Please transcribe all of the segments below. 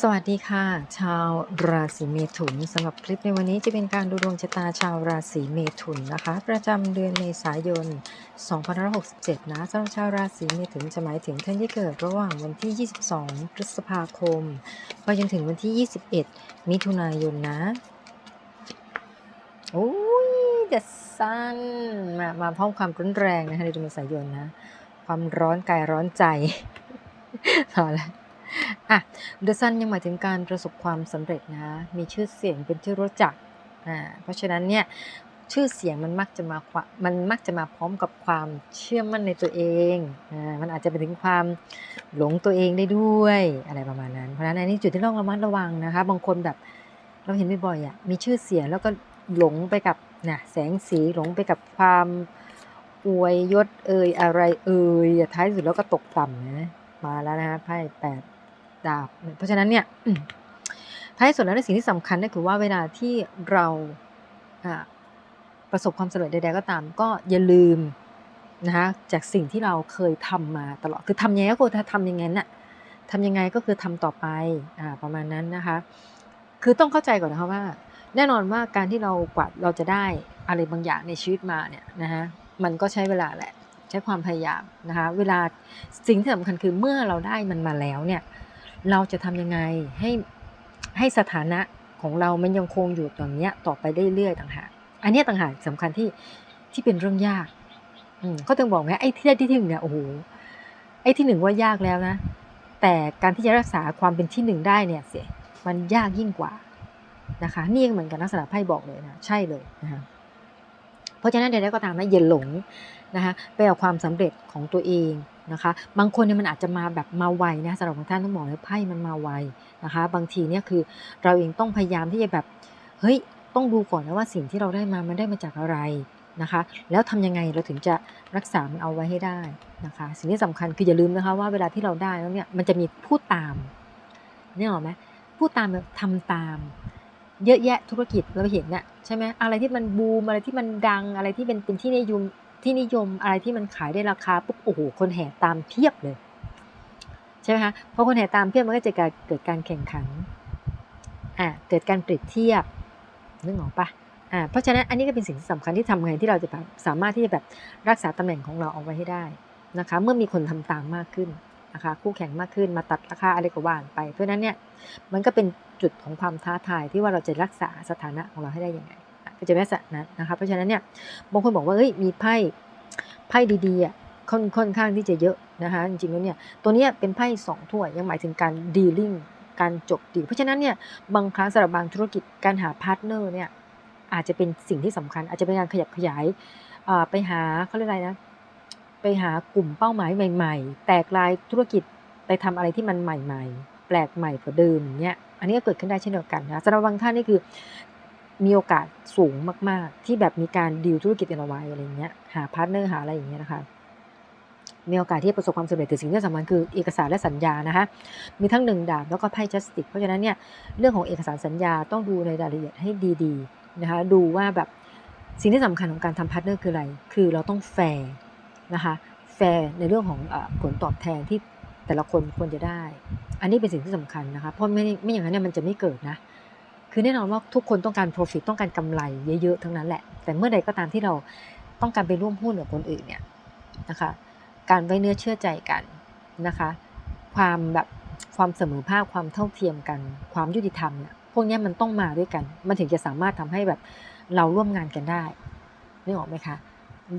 สวัสดีค่ะ ชาวราศีเมถุนสำหรับคลิปในวันนี้จะเป็นการดูดวงชะตาชาวราศีเมถุนนะคะ ประจำเดือนเมษายน 2567 นะสำหรับชาวราศีเมถุนจะหมายถึงท่านที่เกิดระหว่างวันที่ 22 พฤษภาคมไปจนถึงวันที่ 21 มิถุนายนนะโอ้ย the sun มามาพร้อมความรุนแรงนะคะในเดือนเมษายนนะ ความร้อนกายร้อนใจพอแล้ว อะเดอะซันยังหมายถึงการประสบความสำเร็จนะ มีชื่อเสียงเป็นที่รู้จักอ่าเพราะฉะนั้นเนี่ยชื่อเสียงมันมักจะมาควมันมักจะมาพร้อมกับความเชื่อมั่นในตัวเอง อ่า มันอาจจะไปถึงความหลงตัวเองได้ด้วยอะไรประมาณนั้น เพราะฉะนั้นอันนี้จุดที่ต้องระมัดระวังนะคะ บางคนแบบเราเห็นบ่อยๆอะ มีชื่อเสียงแล้วก็หลงไปกับนะแสงสีหลงไปกับความอวยยศเอ่ยอะไรเอ่ยท้ายสุดแล้วก็ตกต่ำนะ มาแล้วนะคะไพ่แปด ดาบ เพราะฉะนั้นเนี่ยท้ายสุดแล้วในสิ่งที่สำคัญก็คือว่าเวลาที่เราประสบความสำเร็จใดๆก็ตาม ก็อย่าลืมนะคะจากสิ่งที่เราเคยทำมาตลอดคือทำยังไงก็คือทำยังไงน่ะทำยังไงก็คือทำต่อไปอประมาณนั้นนะคะ คือต้องเข้าใจก่อนนะคะว่า แน่นอนว่าการที่เรากว่าเราจะได้อะไรบางอย่างในชีวิตมาเนี่ยนะคะมันก็ใช้เวลาแหละใช้ความพยายามนะคะ เวลาสิ่งที่สำคัญคือเมื่อเราได้มันมาแล้วเนี่ย เราจะทำยังไงให้ให้สถานะของเรามันยังคงอยู่ตรงเนี้ยต่อไปได้เรื่อยต่างหากอันเนี้ยต่างหากสำคัญที่ที่เป็นเรื่องยากเขาถึงบอกไงไอ้ที่ได้ที่หนึ่งเนี่ยโอ้โหไอ้ที่หนึ่งว่ายากแล้วนะ แต่การที่จะรักษาความเป็นที่หนึ่งได้เนี่ยเสียมันยากยิ่งกว่านะคะนี่เหมือนกันลักษณะไพ่บอกเลยนะใช่เลยนะคะ ราะฉะนั้นใดๆก็ตามนะอย่าหลงนะคะไปเอาความสำเร็จของตัวเองนะคะ บางคนเนี่ยมันอาจจะมาแบบมาไวนะสำหรับบางท่านต้องบอกเลยไพ่มันมาไวนะคะ บางทีเนี่ยคือเราเองต้องพยายามที่จะแบบเฮ้ยต้องดูก่อนนะว่าสิ่งที่เราได้มามันได้มาจากอะไรนะคะ แล้วทำยังไงเราถึงจะรักษามันเอาไว้ให้ได้นะคะ สิ่งที่สำคัญคืออย่าลืมนะคะว่าเวลาที่เราได้แล้วเนี่ยมันจะมีผู้ตามเนี่ยหรอไหมผู้ตามแบบทำตาม เยอะแยะธุรกิจเราเห็นเนี่ยใช่ไหมอะไรที่มันบูมอะไรที่มันดังอะไรที่เป็นเป็นที่นิยมที่นิยมอะไรที่มันขายได้ราคาปุ๊บโอ้โหคนแห่ตามเพียบเลยใช่ไหมคะพอคนแห่ตามเพียบมันก็จะเกิดการแข่งขันอ่าเกิดการเปรียบเทียบนึกออกปะอ่าเพราะฉะนั้นอันนี้ก็เป็นสิ่งที่สำคัญที่ทำไงที่เราจะแบบสามารถที่จะแบบรักษาตำแหน่งของเราเอาไว้ให้ได้นะคะ เมื่อมีคนทำตามมากขึ้น นะคะคู่แข่งมากขึ้นมาตัดราคาอะไรก็ว่านไป เพราะนั้นเนี่ยมันก็เป็นจุดของความท้าทายที่ว่าเราจะรักษาสถานะของเราให้ได้ยังไงก็จะลักษณะนั้นนะคะเพราะฉะนั้นเนี่ยบางคนบอกว่าเฮ้ยมีไพ่ไพ่ดีๆอะค่อนค่อนข้างที่จะเยอะนะคะจริงๆแล้วเนี่ยตัวเนี้ยเป็นไพ่สองถ้วยยังหมายถึงการดีลิ่งการจบดี เพราะฉะนั้นเนี่ยบางครั้งสำหรับบางธุรกิจการหาพาร์ทเนอร์เนี่ยอาจจะเป็นสิ่งที่สำคัญ อาจจะเป็นการขยับขยายไปหาเขาเรียกอะไรนะ ไปหากลุ่มเป้าหมายใหม่ ๆ แตกลายธุรกิจไปทำอะไรที่มันใหม่ ๆ แปลกใหม่กว่าเดิมอย่างเงี้ย อันนี้ก็เกิดขึ้นได้เช่นเดียวกันนะสำหรับบางท่านนี่คือมีโอกาสสูงมาก ๆ ที่แบบมีการดีลธุรกิจกันเอาไว้อะไรเงี้ย หาพาร์ทเนอร์หาอะไรอย่างเงี้ยนะคะ มีโอกาสที่ประสบความสำเร็จแต่สิ่งที่สำคัญคือเอกสารและสัญญานะคะ มีทั้งหนึ่งดาบแล้วก็ไพ่จัสติก เพราะฉะนั้นเนี่ยเรื่องของเอกสารสัญญาต้องดูในรายละเอียดให้ดี ๆ นะคะ ดูว่าแบบสิ่งที่สำคัญของการทำพาร์ทเนอร์คืออะไร คือเราต้องแฟร์ นะคะแฟร์ในเรื่องของอผลตอบแทนที่แต่ละคนควรจะได้ อันนี้เป็นสิ่งที่สำคัญนะคะ เพราะไม่ไม่อย่างนั้นเนี่ยมันจะไม่เกิดนะ คือแน่นอนว่าทุกคนต้องการ profit ต้องการกำไรเยอะๆทั้งนั้นแหละ แต่เมื่อใดก็ตามที่เราต้องการไปร่วมหุ้นกับคนอื่นเนี่ยนะคะ การไว้เนื้อเชื่อใจกันนะคะ ความแบบความเสมอภาคความเท่าเทียมกัน ความยุติธรรมเนี่ย พวกนี้มันต้องมาด้วยกัน มันถึงจะสามารถทำให้แบบเราร่วมงานกันได้นึกออกไหมคะ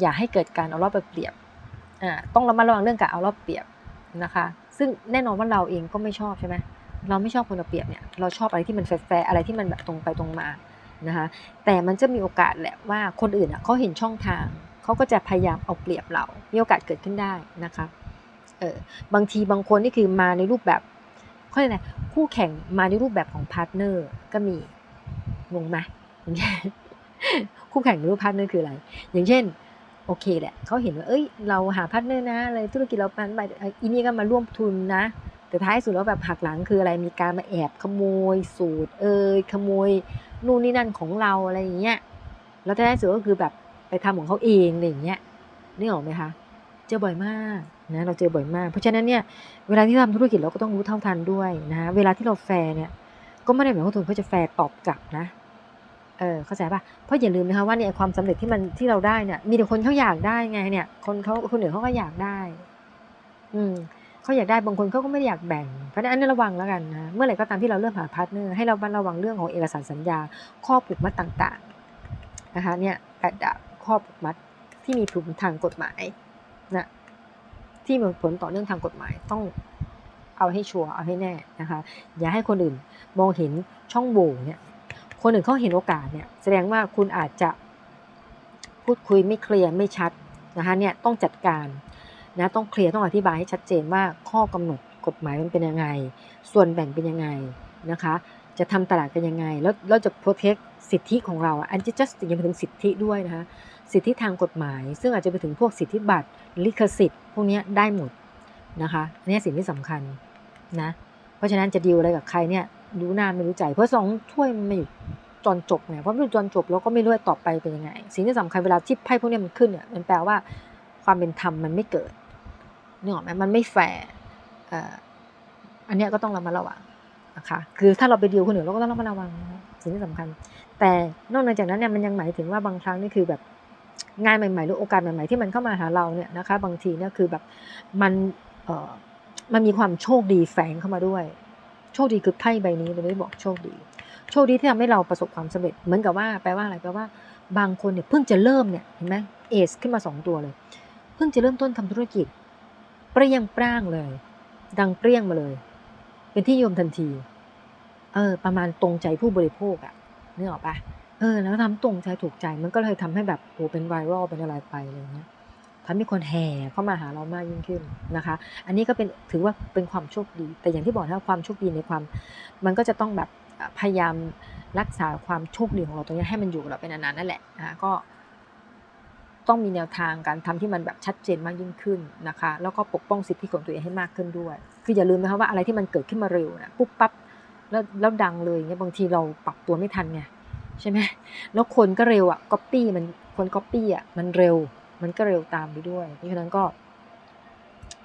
อย่าให้เกิดการเอารอบไปเปรียบอ่าต้องระมัดระวังเรื่องการเอารอบเปรียบนะคะ ซึ่งแน่นอนว่าเราเองก็ไม่ชอบใช่ไหมเราไม่ชอบคนเอาเปรียบเนี่ยเราชอบอะไรที่มันแฟร์อะไรที่มันแบบตรงไปตรงมานะคะแต่มันจะมีโอกาสแหละว่าคนอื่นอะเขาเห็นช่องทางเขาก็จะพยายามเอาเปรียบเรา มีโอกาสเกิดขึ้นได้นะคะเออบางทีบางคนนี่คือมาในรูปแบบเขาเรียกอะไรคู่แข่งมาในรูปแบบของพาร์ทเนอร์ก็มีงงไหมคู่แข่งในรูปพาร์ทเนอร์คืออะไร อย่างเช่น โอเคแหละเขาเห็นว่าเอ้ย เราหาพาร์ทเนอร์นะอะไรธุรกิจเราปันไปอีนี่ก็มาร่วมทุนนะ แต่ท้ายสุดแล้วแบบหักหลังคืออะไรมีการมาแอบขโมยสูตร เอ่ยขโมยนู่นนี่นั่นของเราอะไรอย่างเงี้ยแล้วท้ายสุดก็คือแบบไปทำของเขาเองอะไรอย่างเงี้ยนี่ออกไหมคะเจอบ่อยมากนะเราเจอบ่อยมาก เพราะฉะนั้นเนี่ยเวลาที่ทำธุรกิจเราก็ต้องรู้เท่าทันด้วยนะเวลาที่เราแฟร์เนี่ยก็ไม่ได้หมายความว่าทุนเขาจะแฟร์ตอบกลับนะ เออเข้าใจป่ะเพราะอย่าลืมนะคะว่าเนี่ยความสำเร็จที่มันที่เราได้เนี่ยมีแต่คนเขาอยากได้ไงเนี่ย คนเขาคนอื่นเขาก็อยากได้ อืมเขาอยากได้บางคนเขาก็ไม่ได้อยากแบ่งเพราะนั้นอันนี้ระวังแล้วกันนะเมื่อไหร่ก็ตามที่เราเริ่มหาพาร์ทเนอร์ให้เราระวังเรื่องของเอกสารสัญญา ข้อผูกมัดต่างๆนะคะ เนี่ยแปดดาบข้อผูกมัดที่มีผลทางกฎหมายนะที่มีผลต่อเนื่องทางกฎหมายต้องเอาให้ชัวร์เอาให้แน่นะคะ อย่าให้คนอื่นมองเห็นช่องโหว่เนี่ย คนอื่นเขาเห็นโอกาสเนี่ยแสดงว่าคุณอาจจะพูดคุยไม่เคลียร์ไม่ชัดนะคะเนี่ยต้องจัดการนะต้องเคลียร์ต้องอธิบายให้ชัดเจนว่าข้อกำหนดกฎหมายมันเป็นยังไง ส่วนแบ่งเป็นยังไงนะคะ จะทำตลาดกันยังไง แล้วเราจะ protect สิทธิของเราอันจะ just ยังไปถึงสิทธิด้วยนะคะสิทธิทางกฎหมาย ซึ่งอาจจะไปถึงพวกสิทธิบัตรลิขสิทธิ์ พวกนี้ได้หมดนะคะอันนี้สิ่งที่สำคัญนะเพราะฉะนั้นจะดีลอะไรกับใครเนี่ย รู้หน้าไม่รู้ใจ เพราะสองถ้วยมันมาอยู่ตอนจบไงเพราะไม่รู้ตอนจบเราก็ไม่รู้ต่อไปเป็นยังไง สิ่งที่สำคัญเวลาที่ไพ่พวกนี้มันขึ้นเนี่ยมันแปลว่าความเป็นธรรมมันไม่เกิดนึกออกไหมมันไม่แฟร์อันนี้ก็ต้องระมัดระวังนะคะคือถ้าเราไปดีลคนอื่นเราก็ต้องระมัดระวังนะสิ่งที่สำคัญ แต่นอกจากนั้นเนี่ยมันยังหมายถึงว่าบางครั้งนี่คือแบบงานใหม่ๆหรือโอกาสใหม่ๆที่มันเข้ามาหาเราเนี่ยนะคะ บางทีเนี่ยคือแบบมันเออมันมีความโชคดีแฝงเข้ามาด้วย โชคดีคือไพ่ใบนี้เราไม่ได้บอกโชคดี โชคดีที่ทำให้เราประสบความสำเร็จ เหมือนกับว่าแปลว่าอะไรแปลว่า บางคนเนี่ยเพิ่งจะเริ่มเนี่ยเห็นไหมเอสขึ้นมาสองตัวเลย เพิ่งจะเริ่มต้นทำธุรกิจ เปรี้ยงปร้างเลย ดังเปรี้ยงมาเลย เป็นที่ยมทันทีเออประมาณตรงใจผู้บริโภคอะนึกออกปะเออ แล้วทำตรงใจถูกใจมันก็เลยทำให้แบบโอ้เป็นไวรัลเป็นอะไรไปอะไรเงี้ย ทำให้คนแห่เข้ามาหาเรามากยิ่งขึ้นนะคะ อันนี้ก็เป็นถือว่าเป็นความโชคดี แต่อย่างที่บอกถ้าความโชคดีในความ มันก็จะต้องแบบพยายามรักษาความโชคดีของเราตรงนี้ให้มันอยู่กับเราเป็นนานๆนั่นแหละนะคะก็ต้องมีแนวทางการทำที่มันแบบชัดเจนมากยิ่งขึ้นนะคะ แล้วก็ปกป้องสิทธิของตัวเองให้มากขึ้นด้วย คืออย่าลืมนะคะว่าอะไรที่มันเกิดขึ้นมาเร็วนะปุ๊บปั๊บแล้วแล้วดังเลยเงี้ยบางทีเราปรับตัวไม่ทันไงใช่ไหมแล้วคนก็เร็วอะก๊อปปี้มันคนก๊อปปี้อะมันเร็ว มันก็เร็วตามไปด้วยเพราะฉะนั้นก็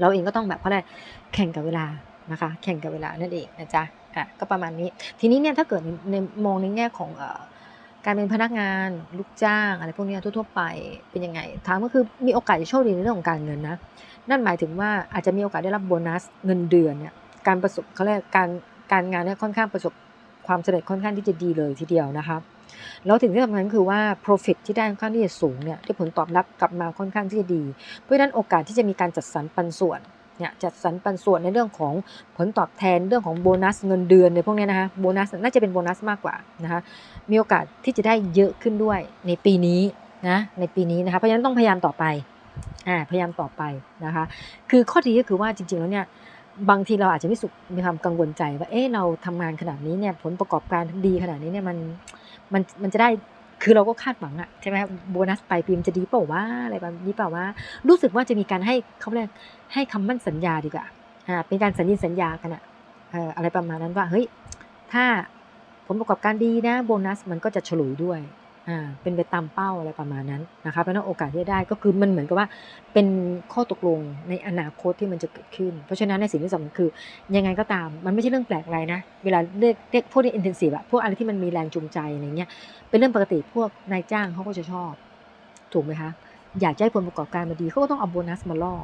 เราเองก็ต้องแบบเพราะอะไรแข่งกับเวลานะคะ แข่งกับเวลานั่นเองนะจ๊ะอะก็ประมาณนี้ ทีนี้เนี่ยถ้าเกิดในในมองในแง่ของเอ่อการเป็นพนักงานลูกจ้างอะไรพวกนี้ทั่วๆไปเป็นยังไงถามก็คือมีโอกาสจะโชคดีในเรื่องของการเงินนะ นั่นหมายถึงว่าอาจจะมีโอกาสได้รับโบนัสเงินเดือนเนี่ยการประสบเขาเรียกการการงานเนี่ยค่อนข้างประสบความสำเร็จค่อนข้างที่จะดีเลยทีเดียวนะคะ แล้วถึงที่สำคัญคือว่า profit ที่ได้ค่อนข้างที่จะสูงเนี่ยที่ผลตอบรับกลับมาค่อนข้างที่จะดี เพราะฉะนั้นโอกาสที่จะมีการจัดสรรปันส่วนเนี่ยจัดสรรปันส่วนในเรื่องของผลตอบแทนเรื่องของโบนัสเงินเดือนในพวกนี้นะคะโบนัสน่าจะเป็นโบนัสมากกว่านะคะมีโอกาสที่จะได้เยอะขึ้นด้วยในปีนี้นะในปีนี้นะคะเพราะฉะนั้นต้องพยายามต่อไปอ่าพยายามต่อไปนะคะ คือข้อดีก็คือว่าจริง ๆ แล้วเนี่ยบางทีเราอาจจะไม่สุขมีความกังวลใจว่าเอ๊ะเราทำงานขนาดนี้เนี่ยผลประกอบการดีขนาดนี้เนี่ยมัน มันมันจะได้คือเราก็คาดหวังอะใช่ไหมโบนัสปลายปีมันจะดีเปล่าว่าอะไรแบบนี้เปล่าว่า รู้สึกว่าจะมีการให้เขาเรียกให้คำมั่นสัญญาดีกว่าอ่าเป็นการสัญญาสัญญากันอะเอ่ออะไรประมาณนั้นว่าเฮ้ยถ้าผลประกอบการดีนะโบนัสมันก็จะฉลุยด้วย อ่าเป็นไปตามเป้าอะไรประมาณนั้นนะคะเพราะนั้นโอกาสที่จะได้ก็คือมันเหมือนกับว่าเป็นข้อตกลงในอนาคตที่มันจะเกิดขึ้น เพราะฉะนั้นในสิ่งที่สำคัญคือยังไงก็ตามมันไม่ใช่เรื่องแปลกอะไรนะ เวลาเรียกเรียกพวกที่อินเทนซีฟอะพวกอะไรที่มันมีแรงจูงใจอะไรเงี้ยเป็นเรื่องปกติพวกนายจ้างเขาก็จะชอบ ถูกไหมคะอยากให้ผลประกอบการมาดีเขาก็ต้องเอาโบนัสมาล่อ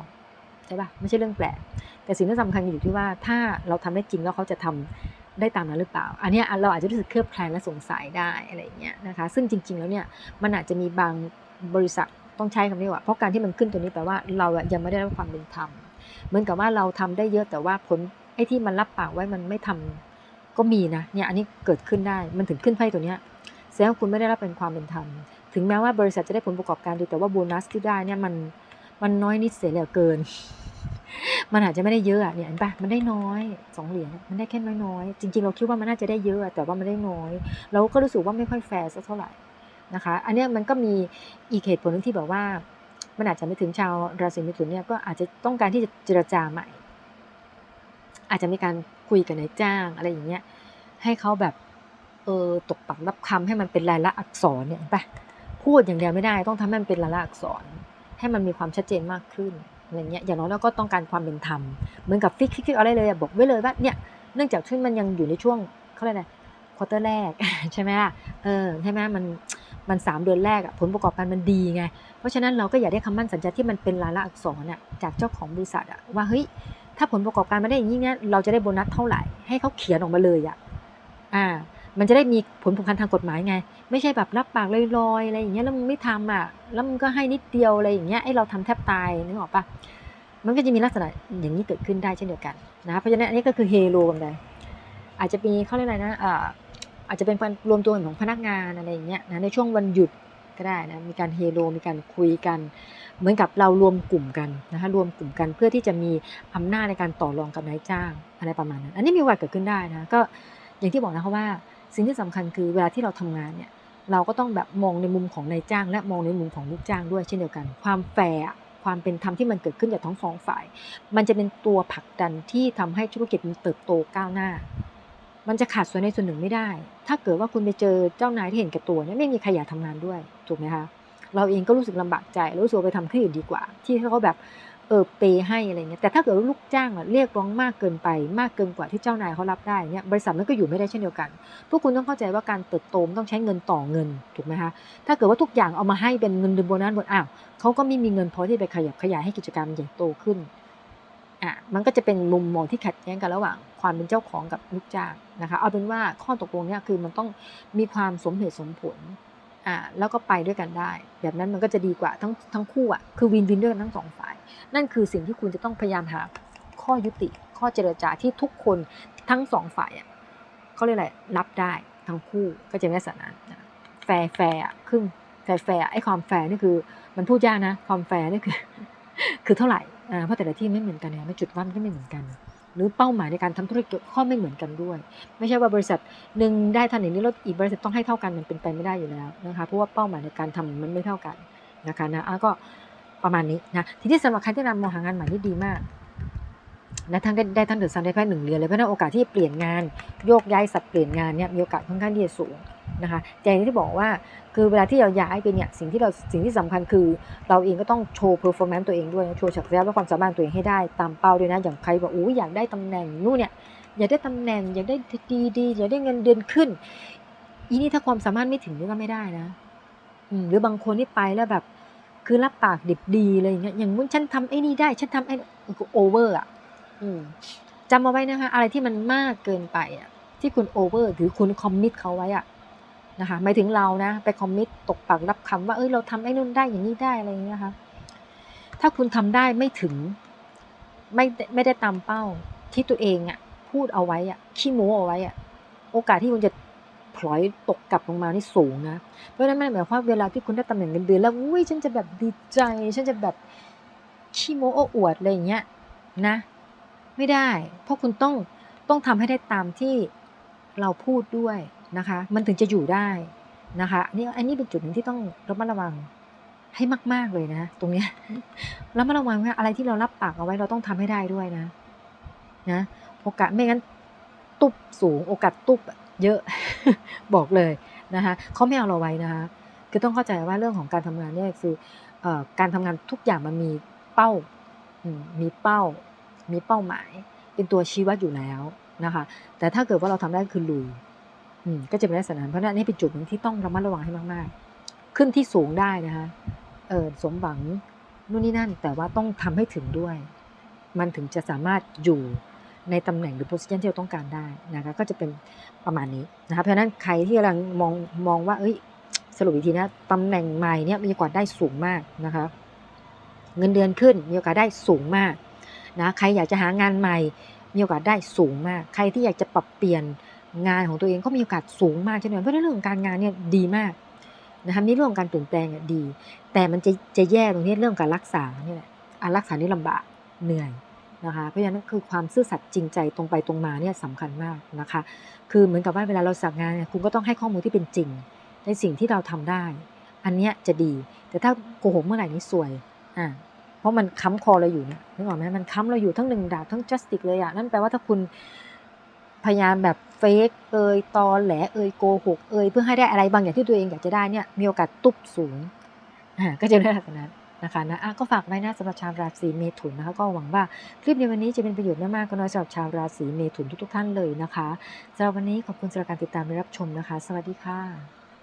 ใช่ปะไม่ใช่เรื่องแปลกแต่สิ่งที่สำคัญอยู่ที่ว่าถ้าเราทำได้จริงแล้วเขาจะทำ ได้ตามนั้นหรือเปล่า อันนี้เราอาจจะรู้สึกเคลือบแคลงและสงสัยได้อะไรเงี้ยนะคะ ซึ่งจริง ๆ แล้วเนี่ยมันอาจจะมีบางบริษัทต้องใช้คำนี้ว่า เพราะการที่มันขึ้นตัวนี้แปลว่าเราอะยังไม่ได้รับความเป็นธรรม เหมือนกับว่าเราทำได้เยอะแต่ว่าผลไอ้ที่มันรับปากไว้มันไม่ทำก็มีนะเนี่ยอันนี้เกิดขึ้นได้มันถึงขึ้นไพ่ตัวเนี้ยแสดงว่าคุณไม่ได้รับเป็นความเป็นธรรม ถึงแม้ว่าบริษัทจะได้ผลประกอบการดีแต่ว่าโบนัสที่ได้เนี่ยมันมันน้อยนิดเสียเหลือเกิน มันอาจจะไม่ได้เยอะอะเนี่ยเห็นปะมันได้น้อยสองเหรียญมันได้แค่น้อยๆจริง ๆ เราคิดว่ามันน่าจะได้เยอะแต่ว่ามันได้น้อย เราก็รู้สึกว่าไม่ค่อยแฟร์สักเท่าไหร่นะคะ อันนี้มันก็มีอีกเหตุผลหนึงที่แบบว่า มันอาจจะไม่ถึงชาวราศีมิถุนเนี่ยก็อาจจะต้องการที่จะเจรจาใหม่ อาจจะมีการคุยกับนายจ้างอะไรอย่างเงี้ยให้เขาแบบเออตกปักรับคำให้มันเป็นลายละอักษรเนี่ยเห็นปะพูดอย่างเดียวไม่ได้ ต้องทำให้มันเป็นลายละอักษร ให้มันมีความชัดเจนมากขึ้น อะไรเงี้ยอย่างน้อยเราก็ต้องการความเป็นธรรมเหมือนกับฟิกฟิกฟิกอะไรเลยบอกไว้เลยว่าเนี่ยเนื่องจากช่วงมันยังอยู่ในช่วงเขาเรียกอะไรควอเตอร์แรกใช่ไหมล่ะเออใช่ไหมมันมันสามเดือนแรกอะผลประกอบการมันดีไง เพราะฉะนั้นเราก็อยากได้คำมั่นสัญญาที่มันเป็นลายลักษณ์อักษรอะจากเจ้าของบริษัทอะว่าเฮ้ยถ้าผลประกอบการมาได้อย่างนี้เนี่ยเราจะได้โบนัสเท่าไหร่ให้เขาเขียนออกมาเลยอะอ่า มันจะได้มีผลผูกพันทางกฎหมายไง ไม่ใช่แบบรับปากลอยๆอะไรอย่างเงี้ยแล้วมึงไม่ทำอะแล้วมึงก็ให้นิดเดียวอะไรอย่างเงี้ยไอ้เราทำแทบตายนึกออกปะมันก็จะมีลักษณะอย่างนี้เกิดขึ้นได้เช่นเดียวกันนะเพราะฉะนั้นอันนี้ก็คือเฮโลกันเลยอาจจะมีเขาเรียกอะไรนะอ่าอาจจะเป็นการรวมตัวของพนักงานอะไรอย่างเงี้ยนะในช่วงวันหยุดก็ได้นะมีการเฮโลมีการคุยกัน เหมือนกับเรารวมกลุ่มกันนะคะรวมกลุ่มกันเพื่อที่จะมีอำนาจในการต่อรองกับนายจ้างอะไรประมาณนั้น อันนี้มีโอกาสเกิดขึ้นได้นะก็อย่างที่บอกนะคะว่า สิ่งที่สำคัญคือเวลาที่เราทำงานเนี่ยเราก็ต้องแบบมองในมุมของนายจ้าง และมองในมุมของลูกจ้างด้วยเช่นเดียวกัน ความแฟร์ความเป็นธรรมที่มันเกิดขึ้นจากทั้งสองฝ่าย มันจะเป็นตัวผลักดันที่ทำให้ธุรกิจมันเติบโตก้าวหน้า มันจะขาดส่วนใดส่วนหนึ่งไม่ได้ ถ้าเกิดว่าคุณไปเจอเจ้านายที่เห็นแก่ตัวเนี่ยไม่มีใครอยากทำงานด้วย ถูกไหมคะ เราเองก็รู้สึกลำบากใจรู้สึกว่าไปทำที่อื่นดีกว่า ที่เขาแบบ เออเปย์ให้อะไรเงี้ยแต่ถ้าเกิดลูกจ้างอะเรียกร้องมากเกินไปมากเกินกว่าที่เจ้านายเขารับได้เนี่ยบริษัทมันก็อยู่ไม่ได้เช่นเดียวกัน พวกคุณต้องเข้าใจว่าการเติบโตมต้องใช้เงินต่อเงินถูกไหมคะถ้าเกิดว่าทุกอย่างเอามาให้เป็นเงินเดือนโบนัสหมดอ้าวเขาก็ไม่มีเงินพอที่ไปขยับขยายให้กิจการมันใหญ่โตขึ้นอะมันก็จะเป็นมุมมองที่ขัดแย้งกันระหว่างความเป็นเจ้าของกับลูกจ้างนะคะเอาเป็นว่าข้อตกลงเนี่ยคือมันต้องมีความสมเหตุสมผล อ่าแล้วก็ไปด้วยกันได้ แบบนั้นมันก็จะดีกว่าทั้งทั้งคู่อะคือวินวินด้วยกันทั้งสองฝ่าย นั่นคือสิ่งที่คุณจะต้องพยายามหาข้อยุติ ข้อเจรจาที่ทุกคนทั้งสองฝ่ายอะเขาเรียกอะไรรับได้ทั้งคู่ก็จะเป็นลักษณะนั้นแฟร์แฟร์อะครึ่งแฟร์แฟร์ไอ้ความแฟร์นี่คือ มันพูดยากนะ ความแฟร์นี่คือ คือเท่าไหร่อ่าเพราะแต่ละที่ไม่เหมือนกันเนี่ยไม่จุดวัดก็ไม่เหมือนกัน หรือเป้าหมายในการทำธุรกิจข้อไม่เหมือนกันด้วย ไม่ใช่ว่าบริษัทหนึ่งได้เท่านี้แล้วอีกบริษัทต้องให้เท่ากันมันเป็นไปไม่ได้อยู่แล้วนะคะเพราะว่าเป้าหมายในการทำมันไม่เท่ากันนะคะนะก็ประมาณนี้นะทีนี้สำหรับใครที่นำมองหางานใหม่นี่ดีมากและทั้งได้ได้ทั้งเดือดซันได้แค่หนึ่งเรียนเลยเพราะนั้นโอกาสที่เปลี่ยนงานโยกย้ายสับเปลี่ยนงานเนี่ยมีโอกาสค่อนข้างที่จะสูง นะคะแต่อย่างที่บอกว่าคือเวลาที่เราย้ายไปเนี่ยสิ่งที่เราสิ่งที่สำคัญคือ เราเองก็ต้องโชว์เพอร์ฟอร์แมนซ์ตัวเองด้วยโชว์ศักยภาพและความสามารถตัวเองให้ได้ตามเป้าด้วยนะอย่างใครบอกอู้อยากได้ตำแหน่งนู่นเนี่ยอยากได้ตำแหน่งอยากได้ดีดีอยากได้เงินเดือนขึ้นอีนี่ถ้าความสามารถไม่ถึงนี่ก็ไม่ได้นะหรือบางคนที่ไปแล้วแบบคือรับปากดิบดีเลยอย่างเงี้ยอย่างมุ้นฉันทำไอ้นี่ได้ฉันทำไอ้โอเวอร์อะจำเอาไว้นะคะ อะไรที่มันมากเกินไปอะที่คุณโอเวอร์หรือคุณคอมมิตเขาไว้อะ นะคะหมายถึงเรานะไปคอมมิตตกปากรับคำว่าเอ้ยเราทำไอ้นู่นได้อย่างนี้ได้อะไรอย่างเงี้ยค่ะถ้าคุณทำได้ไม่ถึงไม่ไม่ได้ตามเป้าที่ตัวเองอะพูดเอาไว้อะขี้โม้เอาไว้อะโอกาสที่คุณจะพลอยตกกลับลงมานี่สูงนะ เพราะฉะนั้นมันหมายความเวลาที่คุณได้ตำแหน่งเงินเดือนแล้วอุ้ยฉันจะแบบดีใจฉันจะแบบขี้โม้โอ้อวดอะไรอย่างเงี้ยนะ ไม่ได้ เพราะคุณต้องต้องทำให้ได้ตามที่เราพูดด้วย นะคะ มันถึงจะอยู่ได้นะคะอันนี้อันนี้เป็นจุดหนึ่งที่ต้องระมัดระวังให้มาก ๆเลยนะตรงเนี้ยระมัดระวังว่าอะไรที่เรารับปากเอาไว้เราต้องทำให้ได้ด้วยนะ นะโอกาสไม่งั้น ตุบสูงโอกาสตุบเยอะบอกเลยนะคะเขาไม่เอาเราไว้นะคะคือต้องเข้าใจว่าเรื่องของการทำงานเนี่ยคือเอ่อการทำงานทุกอย่างมันมีเป้าอืมมีเป้า มีเป้าหมาย เป็นตัวชี้วัดอยู่แล้วนะคะ แต่ถ้าเกิดว่าเราทำได้คือลุยอืม ก็จะเป็นลักษณะนั้นเพราะนั้นนี่เป็นจุดหนึ่งที่ต้องระมัดระวังให้มากๆ ขึ้นที่สูงได้นะคะเออสมหวังนู่นนี่นั่น แต่ว่าต้องทำให้ถึงด้วย มันถึงจะสามารถอยู่ในตำแหน่งหรือโพสิชันที่เราต้องการได้นะคะก็จะเป็นประมาณนี้นะคะเพราะนั้นใครที่กำลังมองมองว่า เอ้ย สรุปอีกทีนะตำแหน่งใหม่เนี่ยมีโอกาสได้สูงมากนะคะเงินเดือนขึ้นมีโอกาสได้สูงมากนะใครอยากจะหางานใหม่มีโอกาสได้สูงมาก ใครที่อยากจะปรับเปลี่ยน งานของตัวเองก็มีโอกาสสูงมากเช่นกันเพราะในเรื่องของการงานเนี่ยดีมากนะคะนี่เรื่องของการเปลี่ยนแปลงอะดี แต่มันจะจะแย่ตรงนี้เรื่องการรักษาเนี่ยแหละการักษานี่ลำบากเหนื่อยนะคะเพราะฉะนั้นคือความซื่อสัตย์จริงใจตรงไปตรงมาเนี่ยสำคัญมากนะคะ คือเหมือนกับว่าเวลาเราสักงงานเนี่ยคุณก็ต้องให้ข้อมูลที่เป็นจริง ในสิ่งที่เราทำได้ อันเนี้ยจะดี แต่ถ้าโกหกเมื่อไหร่นี่สวยอ่าเพราะมันค้ำคอเราอยู่เนี่ยนึกออกไหมมันค้ำเราอยู่ทั้งหนึ่งดาบทั้งจัสติกเลยอะนั่นแปลว่าถ้าคุณ พยายามแบบเฟกเอยตอแหลเอยโกหกเอยเพื่อให้ได้อะไรบางอย่างที่ตัวเองอยากจะได้เนี่ยมีโอกาสตุบสูงอ่าก็จะได้ลักษณะนั้นนะคะนะอะก็ฝากไว้นะสำหรับชาวราศีเมถุนนะคะ ก็หวังว่าคลิปในวันนี้จะเป็นประโยชน์ไม่มากก็น้อยสำหรับชาวราศีเมถุนทุกๆท่านเลยนะคะสำหรับวันนี้ขอบคุณสำหรับการติดตามและรับชมนะคะ สวัสดีค่ะ